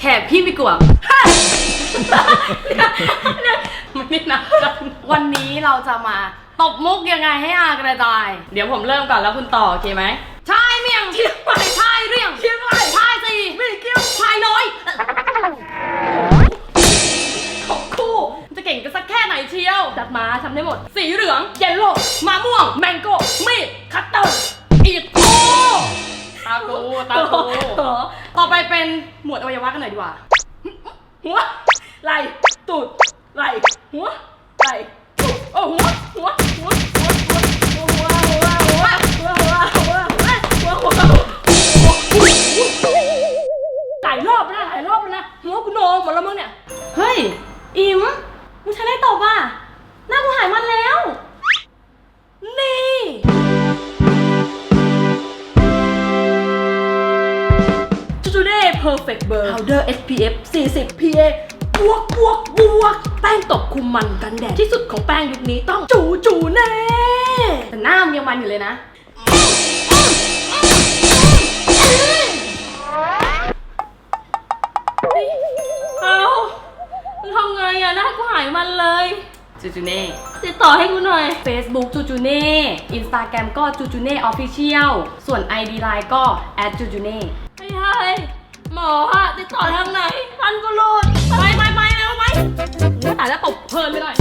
แค่พี่ไม่กลัวไม่ได้นับกันวันนี้เราจะมาตบมุกยังไงให้อากระจาย เดี๋ยวผมเริ่มก่อนแล้วคุณต่อโอเคไหมชายเมียงเชียงใหม่ชายเรียงเชียงรายชายสี่ไม่เกี่ยวชายน้อยของคู่จะเก่งกันสักแค่ไหนเชียวจัดมาทำได้หมด สีเหลืองเยลโล่มะม่วง แมงโก้มีดคัตเตอร์อีกโก้ ตากูตากูต่อไปเป็นหมวดอวัยวะกันหน่อยดีกว่า หัว ไหล่ ตูด ไหล่ หัว ไหล่ ตูด โอ้หัว หัว หัว หัว หัว หัว หัว หัว หัว หัว หัว หัว หัว หัว หลายรอบแล้วนะหลายรอบแล้วนะหัวกูโนหมดแล้วมั้งเนี่ย เฮ้ย อิมมึงใช้ได้ตบอะ หน้ากูหายมันแล้ว จูจูเน่เพอร์เฟกต์เบอร์ powder SPF 40 PA บวกบวกบวก แป้งตบคุมมันกันแดดที่สุดของแป้งยุคนี้ต้องจูจูเน่ แต่หน้ามันยังมันอยู่เลยนะ เอามึงทำไงอะหน้ากูหายมันเลยจูจูเน่ติดต่อให้กูหน่อย Facebook จูจูเน่ Instagram ก็จูจูเน่ Official ส่วน ID Line ก็จูจูเน่ไม่ใช่ มออะติดต่อทางไหนฟันก็รูดไปไปไปแล้วไหมหนูก็ตายแล้วตบเพลินไปหน่อย